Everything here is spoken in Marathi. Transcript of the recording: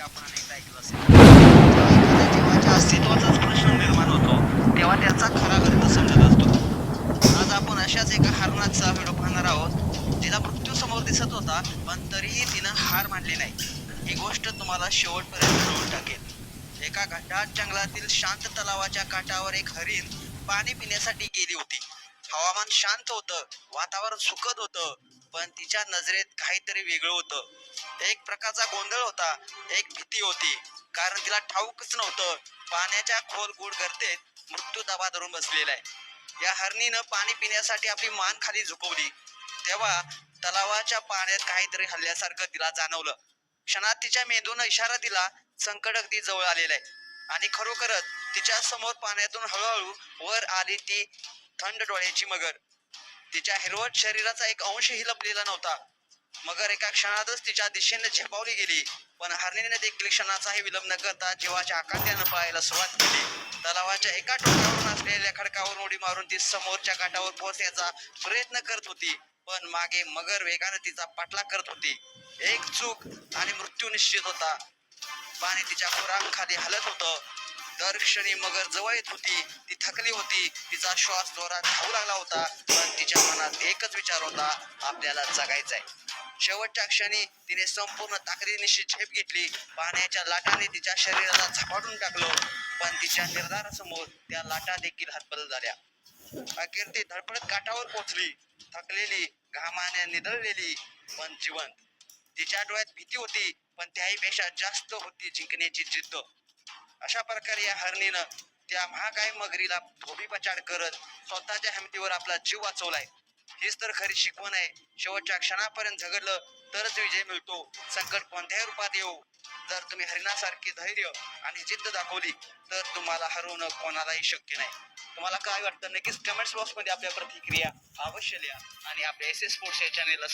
वाक्य आपण अनेकदा ऐकलं असेल जीवाच्या अस्तित्वाचाच प्रश्न निर्माण होतो तेव्हा त्याचा खरा अर्थ समजत असतो आज आपण अशाच एका हरणाचा व्हिडिओ पाहणार आहोत जिला मृत्यू समोर दिसत होता पण तरीही तिनं हार मानली नाही ही गोष्ट तुम्हाला शेवटपर्यंत कळून टाकेल एका घाटात जंगलातील शांत तलावाच्या काठावर एक हरिण पाणी पिण्यासाठी गेली होती हवामान शांत होतं वातावरण सुखद होतं पण तिच्या नजरेत काहीतरी वेगळं होतं. एक प्रकारचा गोंधळ होता. एक भीती होती. कारण तिला ठाऊकच नव्हतं. पाण्याच्या खोल गुड गर्तेत मृत्यू दाबा धरून बसलेला आहे. या हरणीनं पाणी पिण्यासाठी आपली मान खाली झुकवली. तेव्हा तलावाच्या पाण्यात काहीतरी हल्ल्यासारखं तिला जाणवलं. क्षणात तिच्या मेंदून इशारा दिला संकट अगदी जवळ आलेलं आहे. आणि खरोखरच तिच्या समोर पाण्यातून हळूहळू वर आली ती थंड डोळ्याची मगर. तिच्या हिरवट शरीराचा एक अंशही लपलेला नव्हता. मगर एका क्षणातच तिच्या दिशेने झेपावली गेली. पण हरणीने देखील क्षणाचाही विलंब न करता जीवाच्या आकांत्यानं पळायला सुरुवात केली. तलावाच्या एका टोकावरून असलेल्या खडकावरून उडी मारून ती समोरच्या काठावर पोहोचण्याचा प्रयत्न करत होती. पण मागे मगर वेगाने तिचा पाठलाग करत होती. एक चूक आणि मृत्यू निश्चित होता. पाणी तिच्या खुरांखाली हलत होतं. दर क्षणी मगर जवळ येत होती. ती थकली होती. तिचा श्वास जोरात धावू लागला होता. पण तिच्या मनात एकच विचार होता. आपल्याला जगायचा आहे शेवटच्या क्षणी तिने संपूर्ण ताकदीनिशी झेप घेतली. पाण्याच्या लाटाने तिच्या शरीराला झपाटून टाकलं. पण तिच्या निर्धारासमोर त्या लाटा देखील हतबल झाल्या. अखेर ती धडपडत काठावर पोहोचली. थकलेली घामाने निदळलेली पण जिवंत. तिच्या डोळ्यात भीती होती पण त्याहीपेक्षा जास्त होती जिंकण्याची जिद्द. अशा प्रकारे या हरणीनं त्या महागाई मगरीला धोबी पचाड करत स्वतःच्या हिमतीवर आपला जीव वाचवलाय. हीच तर खरी शिकवण आहे. शेवटच्या क्षणापर्यंत झगडलं तरच विजय मिळतो. संकट कोणत्याही रूपात येऊ. जर तुम्ही हरिणासारखी धैर्य आणि जिद्द दाखवली तर तुम्हाला हरवणं कोणालाही शक्य नाही. तुम्हाला काय वाटतं? नक्कीच कमेंट्स बॉक्समध्ये आपल्या प्रतिक्रिया अवश्य लिहा आणि आपल्या एस एस स्पोर्ट्स या चॅनेलला